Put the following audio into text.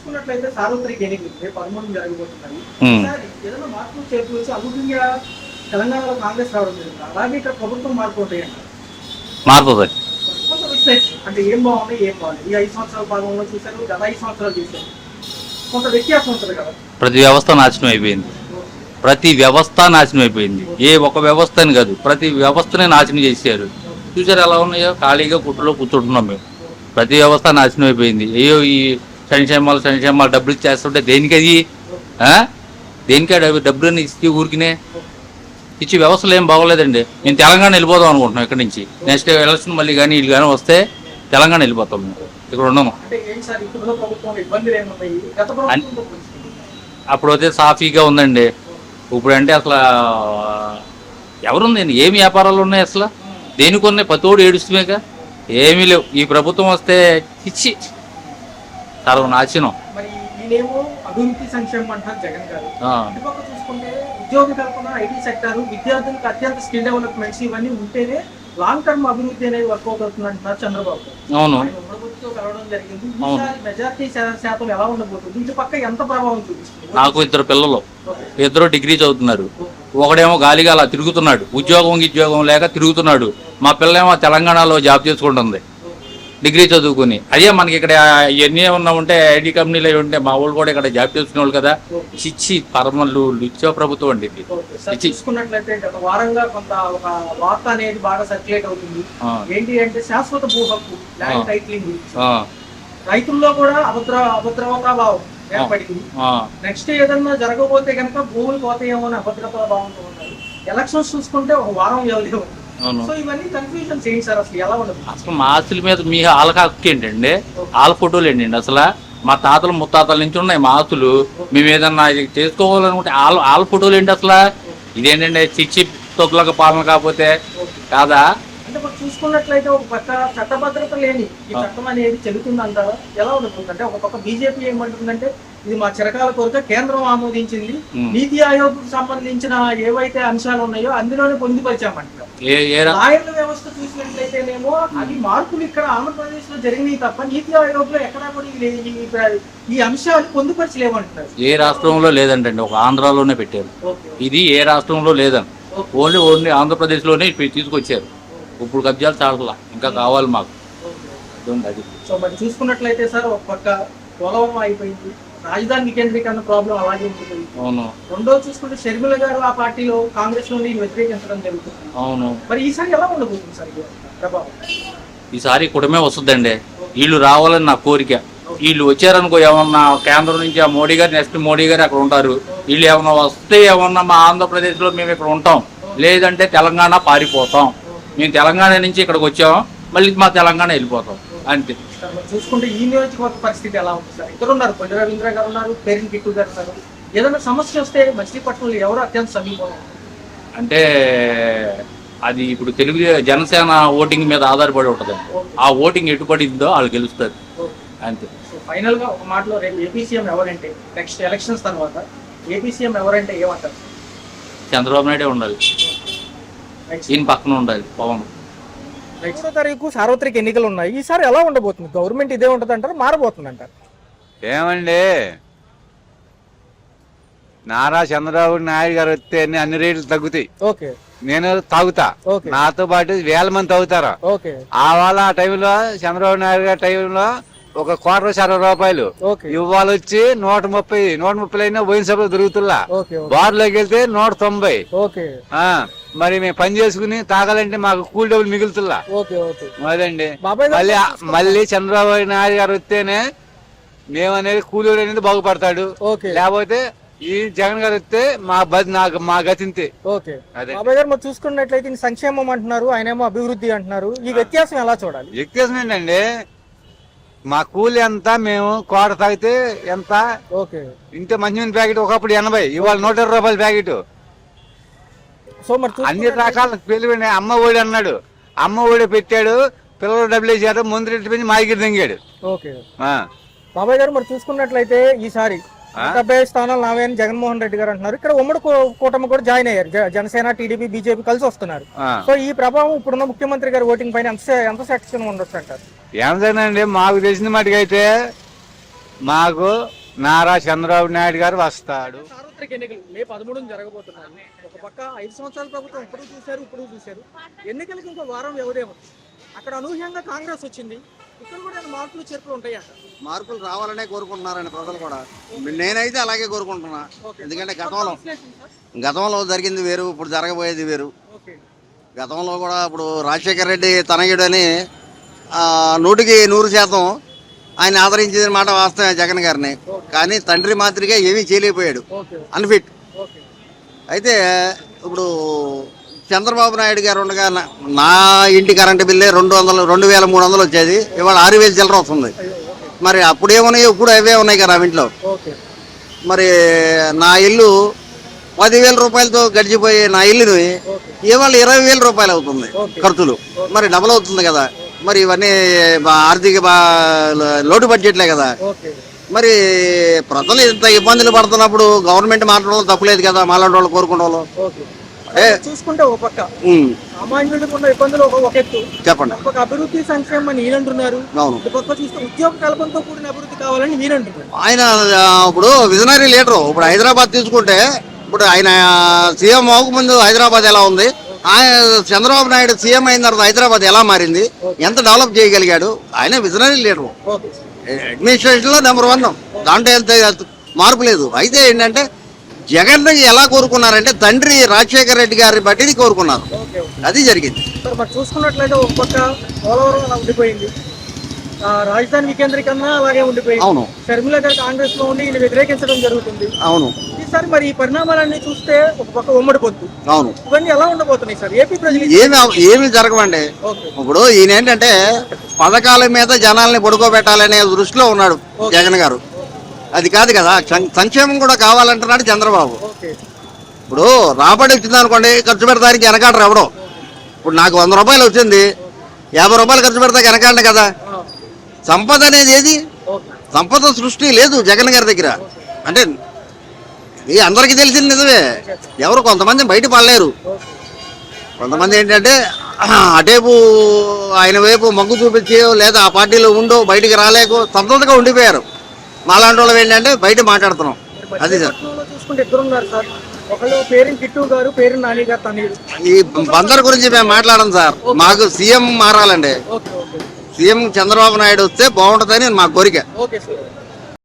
చూసుకున్నట్లయితే సార్వత్రిక ఎన్నికలు రేపు పదమూడు జరగబోతున్నాయి. ఈసారి ఏదైనా మార్పులు చేర్పులు వచ్చి అభివృద్ధిగా తెలంగాణలో కాంగ్రెస్ రావడం జరిగింది? అలాగే ఇక్కడ ప్రభుత్వం మార్పు ఉంటాయంట మారుతుంది కొంత విశ్లేషణ అంటే ఏం బాగుంది ఏం బాగుంది? ఈ ఐదు సంవత్సరాల భాగంలో చూశారు గత ఐదు సంవత్సరాలు చూశారు. కొంత వ్యత్యాసం ఉంటుంది కదా. ప్రతి వ్యవస్థ నాశనం అయిపోయింది. ప్రతి వ్యవస్థ నాశనం అయిపోయింది. ఏ ఒక వ్యవస్థ అని కాదు ప్రతి వ్యవస్థనే నాశనం చేశారు. చూసారు ఎలా ఉన్నాయో? ఖాళీగా కుట్టులో కూర్చుంటున్నాం మేము. ప్రతి వ్యవస్థ నాశనం అయిపోయింది. అయ్యో ఈ సంక్షేమాలు సంక్షేమాలు డబ్బులు ఇచ్చేస్తుంటే దేనికి అది? దేనికి ఆ డబ్బు- డబ్బులని ఇచ్చి ఊరికినే ఇచ్చి వ్యవస్థలు ఏం బాగోలేదండి. మేము తెలంగాణ వెళ్ళిపోదాం అనుకుంటున్నాం ఇక్కడి నుంచి. నెక్స్ట్ ఎలక్షన్ మళ్ళీ కానీ వీళ్ళు కానీ వస్తే తెలంగాణ వెళ్ళిపోతాం మేము. ఇక్కడ పోల్చుకుంటే? అప్పుడు అయితే సాఫీగా ఉందండి. ఇప్పుడు అంటే అసలు ఎవరుందండి ఏమి వ్యాపారాలు ఉన్నాయి అసలు? దేనికి ఉన్నాయి? పతోడు ఏడుస్తుమేక ఏమీ లేవు. ఈ ప్రభుత్వం వస్తే ఇచ్చి సర్వనాశనం అభివృద్ధి సంక్షేమం అంటారు జగన్ గారు. ఆ, ఇటుపక్క చూసుకుంటే ఉద్యోగ కల్పన ఐటీ సెక్టర్ విద్యార్థులకు అత్యంత స్కిల్ డెవలప్మెంట్స్ ఇవన్నీ ఉంటేనే లాంగ్ టర్మ్ అభివృద్ధి అనేది వర్కౌట్ అవుతుంది అంటున్నారు చంద్రబాబు. గారు. అవును. నాకు ఇద్దరు పిల్లలు. ఇద్దరు డిగ్రీ చదువుతున్నారు. ఒకడేమో గాలిగా అలా తిరుగుతున్నాడు. ఉద్యోగం ఉద్యోగం లేక తిరుగుతున్నాడు. మా పిల్లేమో తెలంగాణలో జాబ్ చేసుకుంటుంది. డిగ్రీ చదువుకుని. అదే మనకి ఇక్కడ ఎన్ని ఏమన్నా ఉంటే ఐటీ కంపెనీలు అవి ఉంటే మా వాళ్ళు కూడా ఇక్కడ జాబ్ చేసుకునే వాళ్ళు కదా. చిచ్చి పరమలు లుచ్చో ప్రభుత్వం అండి ఇది. చూసుకున్నట్లయితే గత వారంగా కొంత ఒక వార్త అనేది బాగా సర్క్యులేట్ అవుతుంది. ఏంటి అంటే శాశ్వత భూ హక్కు ల్యాండ్ ఆ. టైటిలింగ్ రైతుల్లో కూడా అభద్ర అభద్రతా భావం ఏర్పడింది. నెక్స్ట్ ఏదన్నా జరగబోతే కనుక భూములు పోతాయేమో అని అభద్రతా భావంతో ఉన్నారు. ఎలక్షన్స్ చూసుకుంటే ఒక వారం వ్యవధి ఉంది సో ఇవన్నీ కన్ఫ్యూజన్స్ ఏంటి సార్ అసలు? ఎలా ఉండదు? అసలు మా ఆస్తుల మీద మీ వాళ్ళకి హక్కు ఏంటండి? వాళ్ళ ఫోటోలు ఏంటండి? అసలు మా తాతలు ముత్తాతల నుంచి ఉన్నాయి మా ఆస్తులు. మేము ఏదన్నా చేసుకోవాలనుకుంటే వాళ్ళ వాళ్ళ ఫోటోలు ఏంటి అసలు? ఇదేంటండి చిచ్చి తొక్కులకు పాలన కాకపోతే కాదా? చూసుకున్నట్లయితే ఒక పక్క చట్టభద్రత లేని ఈ చట్టం అనేది చెల్లుతుంది అంటారా ఎలా ఉంటుంది అంటే ఒక పక్క బీజేపీ ఏమంటుందంటే ఇది మా చిరకాల కోరిక కేంద్రం ఆమోదించింది. నీతి ఆయోగ్ సంబంధించిన ఏవైతే అంశాలు ఉన్నాయో అందులోనే పొందుపరిచామంటారు. లాయర్ల వ్యవస్థ చూసినట్లయితేనేమో అది మార్పులు ఇక్కడ ఆంధ్రప్రదేశ్లో జరిగినాయి తప్ప నీతి ఆయోగ్లో ఎక్కడా కూడా ఈ- అంశాలు పొందుపరచలేమంటున్నారు ఏ రాష్ట్రంలో లేదంటండి ఒక ఆంధ్రాలోనే పెట్టారు. ఇది ఏ రాష్ట్రంలో లేదని. ఓన్లీ ఓన్లీ ఆంధ్రప్రదేశ్లోనే తీసుకొచ్చారు. ఇప్పుడు కబ్జాలు చాలా ఇంకా కావాలి మాకు. అదండి అది. సో మరి చూసుకున్నట్లయితే సార్ ఒక పక్క పోలవరం అయిపోయింది. రాజధాని వికేంద్రీకరణ ప్రాబ్లం అలాగే ఉంటుంది అవును. రెండో చూసుకుంటే షర్మిల గారు ఆ పార్టీలో కాంగ్రెస్ నుండి వ్యతిరేకించడం జరుగుతుంది. అవును. మరి ఈసారి ఎలా ఉండబోతుంది సార్ ప్రభావం? ఈసారి కుటుంబమే వస్తుందండి. వీళ్ళు రావాలని నా కోరిక. వీళ్ళు వచ్చారనుకో ఏమన్నా కేంద్రం నుంచి ఆ మోడీ గారు నెక్స్ట్ మోడీ గారు అక్కడ ఉంటారు. వీళ్ళు ఏమన్నా వస్తే ఏమన్నా మా ఆంధ్రప్రదేశ్లో మేము ఇక్కడ ఉంటాం. లేదంటే తెలంగాణ పారిపోతాం. మేము తెలంగాణ నుంచి ఇక్కడికి వచ్చాం మళ్ళీ మా తెలంగాణ వెళ్ళిపోతాం. అంతే. చూసుకుంటే ఈ నియోజకవర్గ పరిస్థితి ఎలా ఉంది సార్? ఇద్దరు ఉన్నారు కొండ రవీంద్ర గారు ఉన్నారు పేరెంట్ కిట్టు గారు ఉన్నారు. ఏదైనా సమస్య వస్తే మచిలీపట్నంలో ఎవరు అత్యంత సమీపం అంటే అది ఇప్పుడు తెలుగు జనసేన ఓటింగ్ మీద ఆధారపడి ఉంటుంది. ఆ ఓటింగ్ ఎటు పడిందో వాళ్ళు గెలుస్తారు. అంతే. సో ఫైనల్గా ఒక మాటలో రేపు ఏపీ సీఎం ఎవరంటే నెక్స్ట్ ఎలక్షన్స్ తర్వాత ఏపీ సీఎం ఎవరంటే ఏమంటారు? చంద్రబాబు నాయుడే ఉండాలి. ఈయన పక్కన ఉండాలి పవన్. తారీఖు సార్వత్రిక ఎన్నికలు ఉన్నాయి. ఈసారి ఎలా ఉండబోతుంది? గవర్నమెంట్ ఇదే ఉంటుంది అంటారు? మారబోతుంది అంటారు ఏమండి? నారా చంద్రబాబు నాయుడు గారు వస్తే అన్ని అన్ని రేట్లు తగ్గుతాయి. ఓకే. నేను తాగుతా. ఓకే. నాతో పాటు వేల మంది తాగుతారు. ఓకే. ఆ వాళ్ళ ఆ టైంలో చంద్రబాబు నాయుడు గారి టైంలో ఒక కోట అరవై రూపాయలు. ఓకే. ఇవాళ వచ్చి నూట ముప్పై నూట ముప్పై అయినా పోయిన సభలో దొరుకుతుల్లా ఓకే ఓకే. బార్లోకి వెళ్తే నూట తొంభై. ఓకే. ఆ. మరి మేము పని చేసుకుని తాగాలంటే మాకు కూల్ డబ్బులు మిగులుతుల్లా ఓకే ఓకే. అదండి. మళ్ళీ మళ్ళీ చంద్రబాబు నాయుడు గారు వస్తేనే మేమనేది కూలీడు అనేది బాగుపడతాడు. ఓకే. లేకపోతే ఈ జగన్ గారు వస్తే మా బతి నాకు మా గతింతే. ఓకే. బాబాయ్ గారు మరి చూసుకున్నట్లయితే సంక్షేమం అంటున్నారు ఆయనేమో అభివృద్ధి అంటున్నారు. ఈ వ్యత్యాసం ఎలా చూడాలి? వ్యత్యాసం ఏంటండి మా కూలి ఎంత మేము కోట తాగితే ఎంత? ఓకే. ఇంత మంచినీళ్ళ ప్యాకెట్ ఒకప్పుడు ఎనభై ఇవాళ నూట ఇరవై రూపాయల ప్యాకెట్. సో మరి అన్ని రకాల పెళ్ళి అమ్మ ఒడి అన్నాడు. అమ్మ ఒడి పెట్టాడు. పిల్లలు డబ్బులు వేసాడు ముందు రెట్టి పెంచి మాగిరి దింగాడు. ఓకే. బాబాయ్ గారు మరి చూసుకున్నట్లయితే ఈసారి డెబ్బై స్థానాలు నావే అని జగన్మోహన్ రెడ్డి గారు అంటున్నారు. ఇక్కడ ఉమ్మడి కూటమి కూడా జాయిన్ అయ్యారు. జనసేన టీడీపీ బీజేపీ కలిసి వస్తున్నారు. సో ఈ ప్రభావం ఇప్పుడున్న ముఖ్యమంత్రి గారి ఓటింగ్ పైన ఎంత ఎంత సెక్షన్ ఉండొచ్చు అంటారు? ఏమనండి మాకు తెలిసిన మటుకైతే మాకు నారా చంద్రబాబు నాయుడు గారు వస్తాడు. సార్వత్రిక ఎన్నికలు మే పదమూడున జరగబోతున్నాయి. ఒక పక్క ఐదు సంవత్సరాల ప్రభుత్వం ఇప్పుడు చూశారు ఇప్పుడు చూశారు. ఎన్నికలకు ఇంకో వారం వ్యవదేమో అక్కడ అనూహ్యంగా కాంగ్రెస్ వచ్చింది. ఇక్కడ కూడా మార్పులు చేర్పులు ఉంటాయంట మార్పులు రావాలనే కోరుకుంటున్నారండి ప్రజలు కూడా. నేనైతే అలాగే కోరుకుంటున్నా. ఎందుకంటే గతంలో. గతంలో జరిగింది వేరు ఇప్పుడు జరగబోయేది వేరు. గతంలో కూడా ఇప్పుడు రాజశేఖర రెడ్డి తనయుడని ఆ, నూటికి నూరు శాతం ఆయన ఆదరించిన మాట వాస్తవమే జగన్ గారిని. కానీ తండ్రి మాదిరిగా ఏమీ చేయలేకపోయాడు. అన్ఫిట్ అయితే ఇప్పుడు చంద్రబాబు నాయుడు గారు ఉండగా నా- ఇంటి కరెంటు బిల్లే రెండు వందలు రెండు వేల మూడు వందలు వచ్చేది. ఇవాళ ఆరు వేలు చిల్లర వస్తుంది. మరి అప్పుడు ఏమున్నాయి ఇప్పుడు అవే ఉన్నాయి కదా ఇంట్లో. మరి నా ఇల్లు పదివేల రూపాయలతో గడిచిపోయే నా ఇల్లుని ఇవాళ ఇరవై వేల రూపాయలు అవుతుంది. ఖర్చులు. మరి డబుల్ అవుతుంది కదా. మరి ఇవన్నీ ఆర్థిక బా- లోటు బడ్జెట్లే కదా. మరి ప్రజలు ఇంత ఇబ్బందులు పడుతున్నప్పుడు గవర్నమెంట్ మాట్లాడడం తప్పులేదు కదా మాలాంటి వాళ్ళు కోరుకునే వాళ్ళు. చూసుకుంటే ఒక పక్క. ఉన్న ఇబ్బందులు ఒక ఎత్తు. చెప్పండి. ఒక అభివృద్ధి సంక్షేమం అని అవును. ఇటు పక్క చూస్తే ఉద్యోగ కల్పనతో కూడిన అభివృద్ధి కావాలని మీరంటున్నారు ఆయన ఇప్పుడు విజనరీ లీడరు ఇప్పుడు హైదరాబాద్ తీసుకుంటే ఇప్పుడు ఆయన సీఎం అవ్వకముందు హైదరాబాద్ ఎలా ఉంది? చంద్రబాబు నాయుడు సీఎం అయిన తర్వాత హైదరాబాద్ ఎలా మారింది? ఎంత డెవలప్ చేయగలిగాడు? ఆయన విజనరీ లీడరు. ఓకే. అడ్మినిస్ట్రేషన్లో నెంబర్ వన్. దాంట్లో ఎంత మార్పు లేదు. అయితే ఏంటంటే జగన్ ఎలా కోరుకున్నారంటే తండ్రి రాజశేఖర రెడ్డి గారి బట్టిని కోరుకున్నారు. అది జరిగింది. చూసుకున్నట్లయితే పోలవరం ఉండిపోయింది. రాజధాని వికేంద్రీకరణ అలాగే ఉండిపోయింది. అవును. షర్మిల గారు కాంగ్రెస్లో ఉండి వ్యతిరేకించడం జరుగుతుంది. అవును. ఈసారి మరి ఈ పరిణామాలన్నీ చూస్తే ఒక పక్క ఉమ్మడి పొత్తు అవును. ఇవన్నీ ఎలా ఉండబోతున్నాయి సార్? ఏపీ ప్రజలు ఏమి ఏమి జరగవండి. ఇప్పుడు ఈయన ఏంటంటే పథకాల మీద జనాల్ని పడుకోబెట్టాలనే దృష్టిలో ఉన్నాడు జగన్ గారు. అది కాదు కదా సంక్షేమం కూడా కావాలంటున్నాడు చంద్రబాబు. ఇప్పుడు రాబడి వచ్చింది అనుకోండి ఖర్చు పెడతానికి వెనకాడరు ఎవడో ఇప్పుడు నాకు వంద రూపాయలు వచ్చింది యాభై రూపాయలు ఖర్చు పెడతా వెనకాడను కదా. సంపద అనేది ఏది? సంపద సృష్టి లేదు జగన్ గారి దగ్గర. అంటే ఇది అందరికీ తెలిసింది నిజమే. ఎవరు కొంతమంది బయట పడలేరు. కొంతమంది ఏంటంటే అటేపు ఆయన వైపు మొగ్గు చూపించి లేదా ఆ పార్టీలో ఉండో బయటికి రాలేకు సంతృప్తిగా ఉండిపోయారు. మాలాంటి వాళ్ళు ఏంటంటే బయట మాట్లాడుతున్నాం. అది సార్. ఈ బందర్ గురించి మేము మాట్లాడడం సార్. మాకు సీఎం మారాలండి. సీఎం చంద్రబాబు నాయుడు వస్తే బాగుంటుందని మా కోరిక. Okay sir.